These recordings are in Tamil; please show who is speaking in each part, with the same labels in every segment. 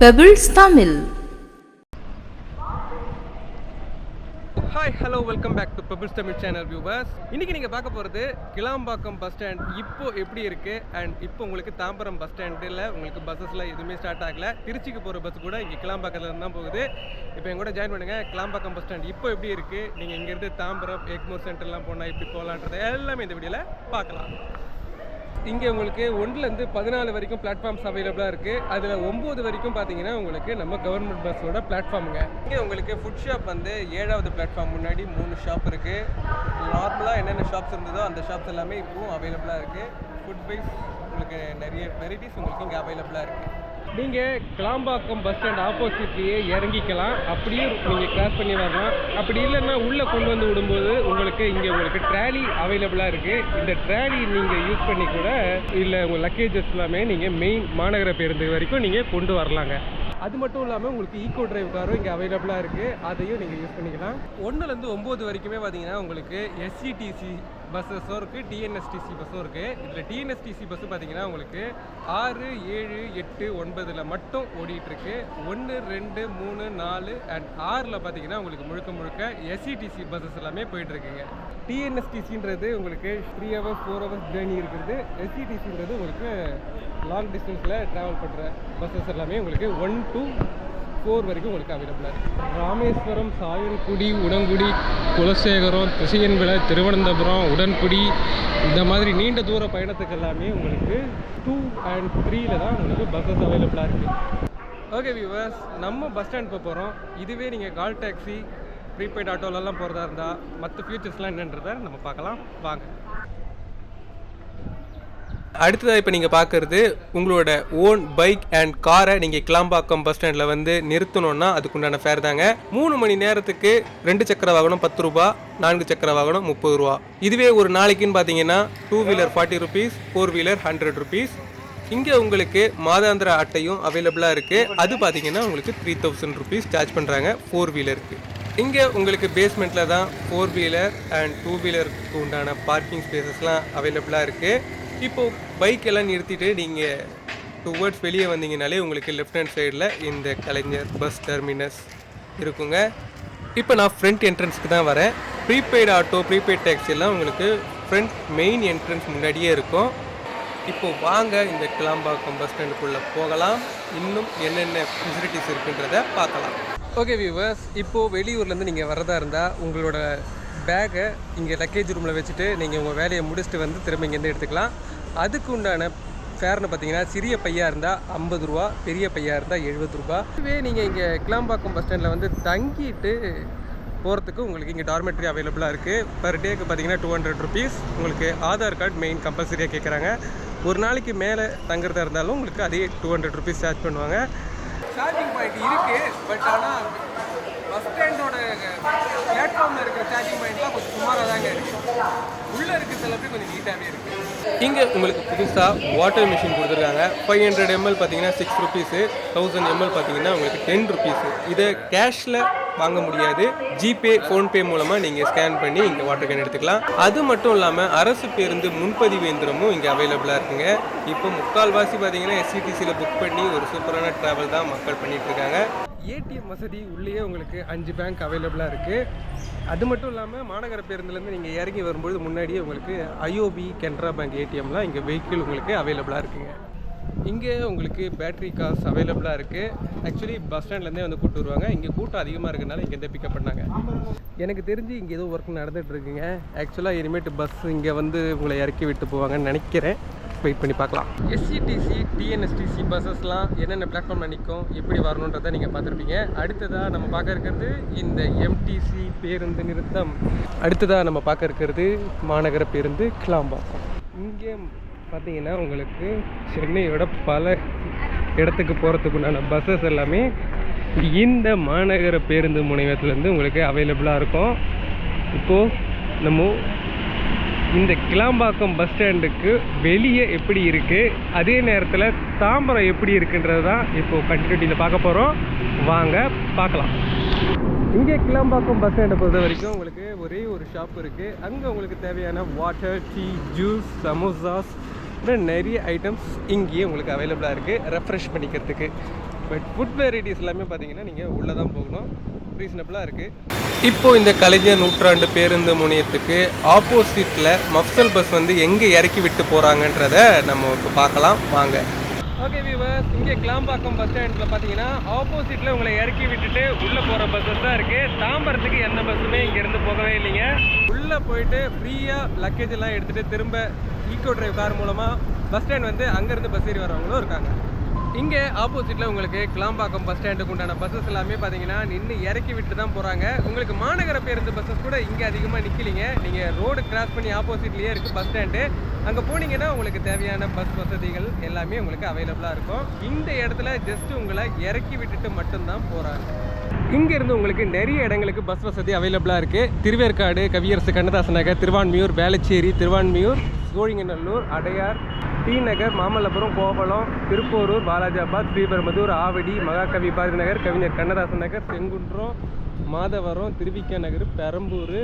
Speaker 1: Pebbles Tamil
Speaker 2: hi hello welcome back to Pebbles Tamil channel viewers இன்றைக்கி நீங்கள் பார்க்க போகிறது கிளாம்பாக்கம் பஸ் ஸ்டாண்ட் இப்போ எப்படி இருக்குது அண்ட் இப்போ உங்களுக்கு தாம்பரம் பஸ் ஸ்டாண்டில் உங்களுக்கு பஸ்ஸஸில் எதுவுமே ஸ்டார்ட் ஆகலை. திருச்சிக்கு போகிற பஸ் கூட இங்கே கிளாம்பாக்கத்துல தான் போகுது. இப்போ என் கூட ஜாயின் பண்ணுங்கள் கிளாம்பாக்கம் பஸ் ஸ்டாண்ட் இப்போ எப்படி இருக்குது நீங்கள் இங்கேருந்து தாம்பரம் எக்மோர் சென்டர்லாம் போனால் எப்படி போகலான்றது எல்லாமே இந்த வீடியோவில் பார்க்கலாம். இங்கே உங்களுக்கு ஒன்றுலேருந்து பதினாலு வரைக்கும் பிளாட்ஃபார்ம்ஸ் அவைலபிளாக இருக்குது அதில் ஒம்பது வரைக்கும் பார்த்தீங்கன்னா உங்களுக்கு நம்ம கவர்மெண்ட் பஸ்ஸோட பிளாட்ஃபார்முங்க இங்கே உங்களுக்கு ஃபுட் ஷாப் வந்து ஏழாவது பிளாட்ஃபார்ம் முன்னாடி மூணு ஷாப் இருக்குது நார்மலாக என்னென்ன ஷாப்ஸ் இருந்ததோ அந்த ஷாப்ஸ் எல்லாமே இப்போவும் அவைலபிளாக இருக்குது ஃபுட் வைஸ் உங்களுக்கு நிறைய வெரைட்டிஸ் உங்களுக்கு இங்கே அவைலபிளாக இருக்குது நீங்கள் கிளாம்பாக்கம் பஸ் ஸ்டாண்ட் ஆப்போசிட்லேயே இறங்கிக்கலாம். அப்படியே நீங்கள் கிராஸ் பண்ணி வரலாம். அப்படி இல்லைன்னா உள்ளே கொண்டு வந்து விடும்போது உங்களுக்கு இங்கே உங்களுக்கு ட்ராலி அவைலபிளாக இருக்குது இந்த ட்ராலி நீங்கள் யூஸ் பண்ணி கூட இல்லை உங்கள் லக்கேஜஸ் எல்லாமே நீங்கள் மெயின் மாநகர பேருந்து வரைக்கும் நீங்கள் கொண்டு வரலாங்க. அது மட்டும் இல்லாமல் உங்களுக்கு ஈக்கோ டிரைவ் காரும் இங்கே அவைலபிளாக இருக்குது அதையும் நீங்கள் யூஸ் பண்ணிக்கலாம். ஒன்றுலேருந்து ஒம்பது வரைக்குமே பார்த்தீங்கன்னா உங்களுக்கு எஸ்சிடிசி பஸ்ஸஸும் இருக்குது டிஎன்எஸ்டிசி பஸ்ஸும் இருக்குது இதில் டிஎன்எஸ்டிசி பஸ்ஸு பார்த்தீங்கன்னா உங்களுக்கு ஆறு ஏழு எட்டு ஒன்பதில் மட்டும் ஓடிட்டுருக்கு. ஒன்று ரெண்டு மூணு நாலு அண்ட் ஆறில் பார்த்தீங்கன்னா உங்களுக்கு முழுக்க முழுக்க எஸ்சிடிசி பஸ்ஸஸ் எல்லாமே போயிட்டுருக்குங்க. டிஎன்எஸ்டிசின்றது உங்களுக்கு three hours four hours journey இருக்கிறது. எஸ்சிடிசின்றது உங்களுக்கு லாங் டிஸ்டன்ஸில் ட்ராவல் பண்ணுற பஸ்ஸஸ் எல்லாமே உங்களுக்கு ஒன் டூ ஃபோர் வரைக்கும் உங்களுக்கு அவைலபிளாக இருக்குது ராமேஸ்வரம் சாயல்குடி உடன்குடி குலசேகரம் திசையன்விளை திருவனந்தபுரம் உடன்குடி இந்த மாதிரி நீண்ட தூர பயணத்துக்கு எல்லாமே உங்களுக்கு டூ அண்ட் த்ரீல தான் உங்களுக்கு பஸ்ஸஸ் அவைலபிளாக இருக்குது ஓகே வியூவர்ஸ் நம்ம பஸ் ஸ்டாண்ட் போக போகிறோம் இதுவே நீங்கள் கால் டாக்ஸி ப்ரீபெய்ட் ஆட்டோலலாம் போகிறதா இருந்தால் மற்ற ஃபியூச்சர்ஸ்லாம் என்னன்றதை நம்ம பார்க்கலாம். வாங்க. அடுத்ததாக இப்போ நீங்கள் பார்க்குறது உங்களோட ஓன் பைக் அண்ட் காரை நீங்கள் கிளாம்பாக்கம் பஸ் ஸ்டாண்டில் வந்து நிறுத்தணும்னா அதுக்குண்டான ஃபேர் தாங்க. மூணு மணி நேரத்துக்கு ரெண்டு சக்கர வாகனம் பத்து ரூபா நான்கு சக்கர வாகனம் முப்பது ரூபா. இதுவே ஒரு நாளைக்குன்னு பார்த்தீங்கன்னா two wheeler forty rupees four wheeler hundred rupees இங்கே உங்களுக்கு மாதாந்திர அட்டையும் அவைலபிளாக இருக்குது அது பார்த்தீங்கன்னா உங்களுக்கு த்ரீ தௌசண்ட் ருபீஸ் சார்ஜ் பண்ணுறாங்க ஃபோர் வீலருக்கு இங்கே உங்களுக்கு பேஸ்மெண்ட்டில் தான் ஃபோர் வீலர் அண்ட் டூ வீலருக்கு உண்டான பார்க்கிங் ஸ்பேசஸ்லாம் அவைலபிளாக இருக்குது இப்போது பைக் எல்லாம் நிறுத்திட்டு நீங்கள் டுவர்ட்ஸ் வெளியே வந்தீங்கனாலே உங்களுக்கு லெஃப்ட் ஹேண்ட் சைடில் இந்த கலைஞர் பஸ் டெர்மினஸ் இருக்குங்க. இப்போ நான் ஃப்ரண்ட் என்ட்ரன்ஸ்க்கு தான் வரேன். ப்ரீபெய்டு ஆட்டோ ப்ரீபெய்ட் டேக்ஸிலாம் உங்களுக்கு ஃப்ரண்ட் மெயின் என்ட்ரன்ஸ் முன்னாடியே இருக்கும். இப்போ வாங்க இந்த கிளாம்பாக்கம் பஸ் ஸ்டாண்டுக்குள்ளே போகலாம். இன்னும் என்னென்ன ஃபெசிலிட்டிஸ் இருக்குன்றத பார்க்கலாம். ஓகே வியூவர்ஸ் இப்போது வெளியூர்லேருந்து நீங்கள் வரதா இருந்தால் உங்களோட பேக்கை இங்கே லக்கேஜ் ரூமில் வச்சுட்டு நீங்கள் உங்கள் வேலையை முடிச்சுட்டு வந்து திரும்ப இங்கேருந்து எடுத்துக்கலாம். அதுக்கு உண்டான ஃபேர்னு பார்த்தீங்கன்னா சிறிய பையாக இருந்தால் ஐம்பது ரூபா பெரிய பையாக இருந்தால் எழுபது ரூபா. இதுவே நீங்கள் இங்கே கிளாம்பாக்கம் பஸ் ஸ்டாண்டில் வந்து தங்கிட்டு போகிறதுக்கு உங்களுக்கு இங்கே டார்மெட்ரி அவைலபிளாக இருக்குது பர் டேக்கு பார்த்தீங்கன்னா டூ ஹண்ட்ரட் ருபீஸ் உங்களுக்கு ஆதார் கார்டு மெயின் கம்பல்சரியாக கேட்குறாங்க ஒரு நாளைக்கு மேலே தங்குறதா இருந்தாலும் உங்களுக்கு அதே டூ ஹண்ட்ரட் ருபீஸ் சார்ஜ் பண்ணுவாங்க. சார்ஜிங் பாயிண்ட் இருக்குது பட் ஆனால் பஸ் ஸ்டாண்டோட பிளாட்ஃபார்மில் இருக்கிற சார்ஜிங் பாயிண்ட்லாம் கொஞ்சம் சுமாராக தாங்க இருக்குது உள்ளே இருக்கிறது எல்லாமே கொஞ்சம் நீட்டாகவே இருக்குது இங்கே உங்களுக்கு புதுசாக வாட்டர் மிஷின் கொடுத்துருக்காங்க. ஃபைவ் ஹண்ட்ரட் எம்எல் பார்த்தீங்கன்னா சிக்ஸ் ருபீஸு தௌசண்ட் எம்எல் பார்த்தீங்கன்னா உங்களுக்கு டென் ருபீஸு இதை கேஷில் வாங்க முடியாது. ஜிபே ஃபோன்பே மூலமாக நீங்கள் ஸ்கேன் பண்ணி இங்கே வாட்டர் கேன் எடுத்துக்கலாம். அது மட்டும் இல்லாமல் அரசு பேருந்து முன்பதிவு இயந்திரமும் இங்கே அவைலபிளாக இருக்குங்க. இப்போ முக்கால்வாசி பார்த்தீங்கன்னா எஸ்சிடிசியில் புக் பண்ணி ஒரு சூப்பரான ட்ராவல் தான் மக்கள் பண்ணிகிட்டு இருக்காங்க. ஏடிஎம் வசதி உள்ளேயே உங்களுக்கு அஞ்சு பேங்க் அவைலபிளாக இருக்குது அது மட்டும் இல்லாமல் மாநகர பேருந்துலேருந்து நீங்கள் இறங்கி வரும்பொழுது முன்னாடியே உங்களுக்கு ஐஓபி கென்ரா பேங்க் ஏடிஎம்லாம் இங்கே வெஹிக்கிள் உங்களுக்கு அவைலபிளாக இருக்குங்க. இங்கே உங்களுக்கு பேட்டரி காசு அவைலபிளாக இருக்குது ஆக்சுவலி பஸ் ஸ்டாண்ட்லேருந்தே வந்து கூப்பிட்டு வருவாங்க. இங்கே கூட்டம் அதிகமாக இருக்கனால இங்கேருந்து பிக்கப் பண்ணாங்க. எனக்கு தெரிஞ்சு இங்கே ஏதோ ஒர்க் நடந்துகிட்ருக்குங்க ஆக்சுவலாக இனிமேட்டு பஸ் இங்கே வந்து உங்களை இறக்கி விட்டு போவாங்கன்னு நினைக்கிறேன். வெயிட் பண்ணி பார்க்கலாம். எஸ்சிடிசி டிஎன்எஸ்டிசி பஸ்ஸஸ்லாம் என்னென்ன பிளாட்ஃபார்மில் நிற்கும் எப்படி வரணுன்றதை நீங்கள் பார்த்துருப்பீங்க. அடுத்ததாக நம்ம பார்க்க இருக்கிறது இந்த எம்டிசி பேருந்து நிறுத்தம். அடுத்ததாக நம்ம பார்க்க இருக்கிறது மாநகர பேருந்து கிளாம்பாக்கம். இங்கே பார்த்தீங்கன்னா உங்களுக்கு சென்னையோட பல இடத்துக்கு போகிறதுக்குண்டான பஸ்ஸஸ் எல்லாமே இந்த மாநகர பேருந்து முனையத்துலேருந்து உங்களுக்கு அவைலபிளாக இருக்கும். இப்போது நம்ம இந்த கிளாம்பாக்கம் பஸ் ஸ்டாண்டுக்கு வெளியே எப்படி இருக்குது அதே நேரத்தில் தாம்பரம் எப்படி இருக்குன்றது தான் இப்போது கண்டினியூட்டியில் பார்க்க போகிறோம் வாங்க பார்க்கலாம். இங்கே கிளாம்பாக்கம் பஸ் ஸ்டாண்டை பொறுத்த வரைக்கும் உங்களுக்கு ஒரே ஒரு ஷாப் இருக்குது அங்கே உங்களுக்கு தேவையான வாட்டர் டீ ஜூஸ் சமோசாஸ் இன்னும் நிறைய ஐட்டம்ஸ் இங்கேயே உங்களுக்கு அவைலபிளாக இருக்குது ரெஃப்ரெஷ் பண்ணிக்கிறதுக்கு. பட் ஃபுட் வெரைட்டிஸ் எல்லாமே பார்த்தீங்கன்னா நீங்கள் உள்ளே தான் போகணும். ரீசனபிளாக இருக்குது இப்போது இந்த கலைஞர் நூற்றாண்டு பேருந்து முனையத்துக்கு ஆப்போசிட்டில் மஃப்சல் பஸ் வந்து எங்கே இறக்கி விட்டு போகிறாங்கன்றத நம்ம இப்போ பார்க்கலாம். வாங்க. ஓகே வியூவர்ஸ் இங்கே கிளாம்பாக்கம் பஸ் ஸ்டாண்டில் பார்த்தீங்கன்னா ஆப்போசிட்டில் உங்களை இறக்கி விட்டுட்டு உள்ளே போகிற பஸ்ஸஸ் தான் இருக்குது தாம்பரத்துக்கு எந்த பஸ்ஸுமே இங்கேருந்து போகவே இல்லைங்க. உள்ளே போயிட்டு ஃப்ரீயாக லக்கேஜ் எல்லாம் எடுத்துகிட்டு திரும்ப ஈக்கோ டிரைவ் கார் மூலமாக பஸ் ஸ்டாண்ட் வந்து அங்கேருந்து பஸ் ஏறி வரவங்களும் இருக்காங்க. இங்கே ஆப்போசிட்டில் உங்களுக்கு கிளாம்பாக்கம் பஸ் ஸ்டாண்டுக்கு உண்டான பஸ்ஸஸ் எல்லாமே பார்த்தீங்கன்னா நின்று இறக்கி விட்டு தான் போகிறாங்க உங்களுக்கு மாநகர பேருந்து பஸ்ஸஸ் கூட இங்கே அதிகமாக நிற்கலிங்க நீங்கள் ரோடு கிராஸ் பண்ணி ஆப்போசிட்லேயே இருக்குது பஸ் ஸ்டாண்டு அங்கே போனீங்கன்னா உங்களுக்கு தேவையான பஸ் வசதிகள் எல்லாமே உங்களுக்கு அவைலபிளாக இருக்கும். இந்த இடத்துல ஜஸ்ட் உங்களை இறக்கி விட்டுட்டு மட்டும்தான் போகிறாங்க இங்கேருந்து உங்களுக்கு நிறைய இடங்களுக்கு பஸ் வசதி அவைலபிளாக இருக்குது Thiruverkadu Kaviyarasu Kannadasan Nagar Thiruvanmiyur Velachery Thiruvanmiyur Sholinganallur Adyar T Nagar Mamallapuram Kovalam Thiruporur Balajabad Sriperumbudur Avadi Mahakavi Bharathi Nagar Kavignar Kannadasan Nagar Sengunram Madhavaram Thiruvika Nagar Perambur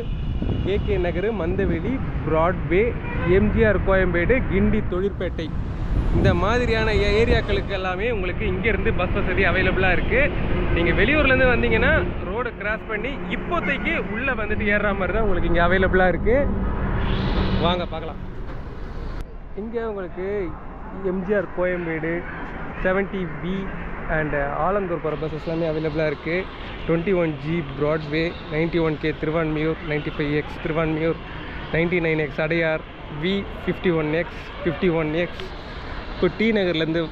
Speaker 2: K K Nagar Mandaveli Broadway MGR Koyambedu Guindy தொழிற்பேட்டை. இந்த மாதிரியான ஏ- ஏரியாக்களுக்கு எல்லாமே உங்களுக்கு இங்கேருந்து பஸ் வசதி அவைலபிளாக இருக்குது நீங்கள் வெளியூர்லேருந்து வந்தீங்கன்னா ரோடு கிராஸ் பண்ணி இப்போதைக்கு உள்ளே வந்துட்டு ஏறுற மாதிரி தான் உங்களுக்கு இங்கே அவைலபிளாக இருக்குது வாங்க பார்க்கலாம். இங்கே உங்களுக்கு MGR Koyambedu seventy B and Alandur போகிற பஸ்ஸஸ் எல்லாமே அவைலபிளாக இருக்குது twenty one G Broadway ninety one K Thiruvanmiyur ninety five X Thiruvanmiyur ninety nine X Adyar V fifty one X fifty one X இப்போ டி நகர்லேருந்து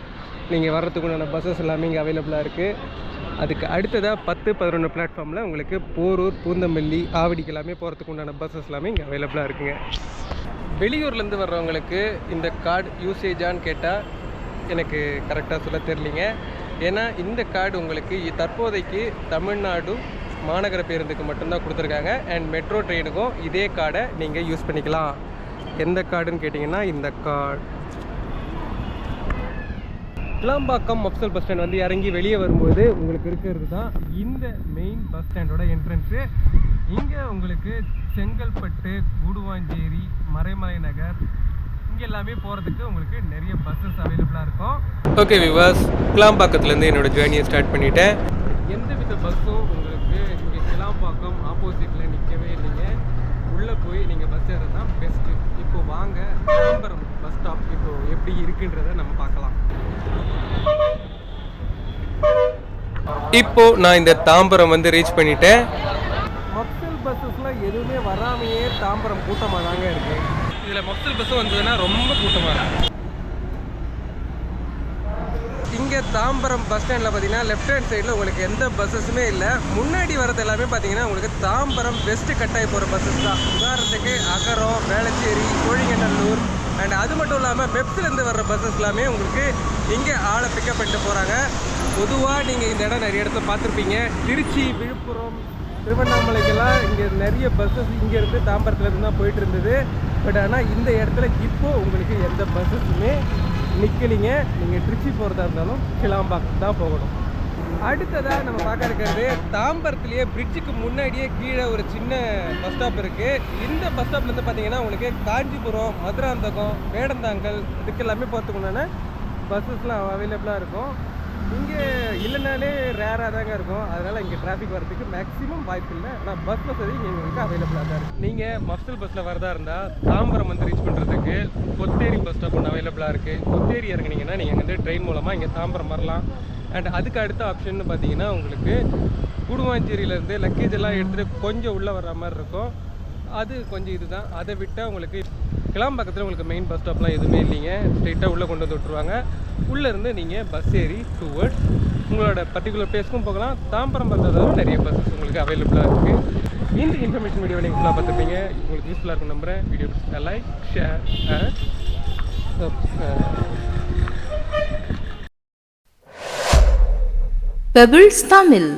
Speaker 2: நீங்கள் வர்றதுக்கு உண்டான பஸ்ஸஸ் எல்லாமே இங்கே அவைலபிளாக இருக்குது அதுக்கு அடுத்ததாக பத்து பதினொன்று பிளாட்ஃபார்மில் உங்களுக்கு போரூர் பூந்தமல்லி ஆவடிக்கு எல்லாமே போகிறதுக்கு உண்டான பஸ்ஸஸ் எல்லாமே இங்கே அவைலபிளாக இருக்குங்க. வெளியூர்லேருந்து வர்றவங்களுக்கு இந்த கார்டு யூசேஜான்னு கேட்டால் எனக்கு கரெக்டாக சொல்ல தெரியலிங்க. ஏன்னா இந்த கார்டு உங்களுக்கு தற்போதைக்கு தமிழ்நாடு மாநகர பேருந்துக்கு மட்டும்தான் கொடுத்துருக்காங்க. அண்ட் மெட்ரோ ட்ரெயினுக்கும் இதே கார்டை நீங்கள் யூஸ் பண்ணிக்கலாம். எந்த கார்டுன்னு கேட்டிங்கன்னா இந்த card Kilambakkam mofussil bus stand வந்து இறங்கி வெளியே வரும்போது உங்களுக்கு இருக்கிறது தான் இந்த மெயின் பஸ் ஸ்டாண்டோட என்ட்ரன்ஸு இங்கே உங்களுக்கு செங்கல்பட்டு கூடுவாஞ்சேரி மறைமலை நகர் இங்கே எல்லாமே போகிறதுக்கு உங்களுக்கு நிறைய பஸ்ஸஸ் அவைலபிளாக இருக்கும். ஓகே விவாஸ் கிளாம்பாக்கத்துலேருந்து என்னோட ஜேர்னியை ஸ்டார்ட் பண்ணிட்டேன். எந்த வித பஸ்ஸும் உங்களுக்கு இங்கே கிளாம்பாக்கம் ஆப்போசிட்டில் நிற்கவே இல்லைங்க. உள்ளே போய் நீங்கள் பஸ் ஏறது தான் பெஸ்ட்டு இப்போ வாங்க தாம்பரம் பஸ் ஸ்டாப் இப்போ எப்படி இருக்குன்றதை நம்ம பார்க்கலாம். இப்போ நான் இந்த தாம்பரம் வந்து ரீச் பண்ணிட்டேன். எதுவுமே வராமையே தாம்பரம் கூட்டமாக தாங்க இருக்கு. இதில் மொத்த பஸ்ஸும் வந்ததுன்னா ரொம்ப கூட்டமாக இருக்கும் இங்கே தாம்பரம் பஸ் ஸ்டாண்டில் பார்த்தீங்கன்னா லெஃப்ட் ஹேண்ட் சைடில் உங்களுக்கு எந்த பஸ்ஸஸுமே இல்லை. முன்னாடி வரது எல்லாமே பார்த்தீங்கன்னா உங்களுக்கு தாம்பரம் பெஸ்ட்டு கட்டாய் போகிற பஸ்ஸஸ் தான். உதாரணத்துக்கு அகரம் வேளச்சேரி கோழிங்கநல்லூர் அண்ட் அது மட்டும் இல்லாமல் மெப்ஸ்லேருந்து வர்ற பஸ்ஸஸ் எல்லாமே உங்களுக்கு இங்கே ஆளை பிக்கப் பண்ணிட்டு போகிறாங்க பொதுவாக நீங்கள் இந்த இடம் நிறைய இடத்துல பார்த்துருப்பீங்க. திருச்சி விழுப்புரம் திருவண்ணாமலைக்கெல்லாம் இங்கே நிறைய பஸ்ஸஸ் இங்கேருந்து தாம்பரத்துலேருந்து தான் போயிட்டு இருந்தது. பட் ஆனால் இந்த இடத்துல இப்போது உங்களுக்கு எந்த பஸ்ஸஸுமே நிற்கலிங்க நீங்கள் திருச்சி போகிறதா இருந்தாலும் கிளாம்பாக் தான் போகணும். அடுத்ததாக நம்ம பார்க்க இருக்கிறது தாம்பரத்துலேயே பிரிட்ஜுக்கு முன்னாடியே கீழே ஒரு சின்ன பஸ் ஸ்டாப் இருக்குது இந்த பஸ் ஸ்டாப்லேருந்து பார்த்தீங்கன்னா உங்களுக்கு காஞ்சிபுரம் மதுராந்தகம் வேடந்தாங்கல் இதுக்கு எல்லாமே போகிறதுக்கு உண்டான பஸ்ஸஸ்லாம் அவைலபிளாக இருக்கும். இங்கே இல்லைனாலே ரேராக தாங்க இருக்கும். அதனால் இங்கே டிராஃபிக் வரதுக்கு மேக்ஸிமம் வாய்ப்பு இல்லை. ஆனால் பஸ் வசதி இங்கே உங்களுக்கு அவைலபிளாக தான் இருக்குது நீங்கள் மஃப்சல் பஸ்ஸில் வரதா இருந்தால் தாம்பரம் வந்து ரீச் பண்ணுறதுக்கு கொத்தேரி பஸ் ஸ்டாப் ஒன்று அவைலபிளாக இருக்குது கொத்தேரி இறங்குனீங்கன்னா நீங்கள் வந்து ட்ரெயின் மூலமாக இங்கே தாம்பரம் வரலாம். அண்ட் அதுக்கு அடுத்த ஆப்ஷன் பார்த்தீங்கன்னா உங்களுக்கு குடுவாஞ்சேரியிலேருந்து லக்கேஜ் எல்லாம் எடுத்துகிட்டு கொஞ்சம் உள்ளே வர்ற மாதிரி இருக்கும். அது கொஞ்சம் இதுதான். அதை விட்டால் உங்களுக்கு கிளாம்பாக்கத்தில் உங்களுக்கு மெயின் பஸ் ஸ்டாப்லாம் எதுவுமே இல்லைங்க. ஸ்ட்ரெயிட்டாக உள்ளே கொண்டு வந்து விட்ருவாங்க உள்ளேருந்து நீங்கள் பஸ் ஏறி டூவர்ட்ஸ் உங்களோட பர்டிகுலர் பிளேஸ்க்கும் போகலாம். தாம்பரம் பார்த்ததாலும் நிறைய பஸ்ஸஸ் உங்களுக்கு அவைலபிளாக இருக்குது இந்த இன்ஃபர்மேஷன் வீடியோ நீங்கள் ஃபுல்லாக பார்த்துருப்பீங்க. உங்களுக்கு யூஸ்ஃபுல்லாக இருக்கும் நம்புறேன். Video like share
Speaker 1: Pebbles Tamil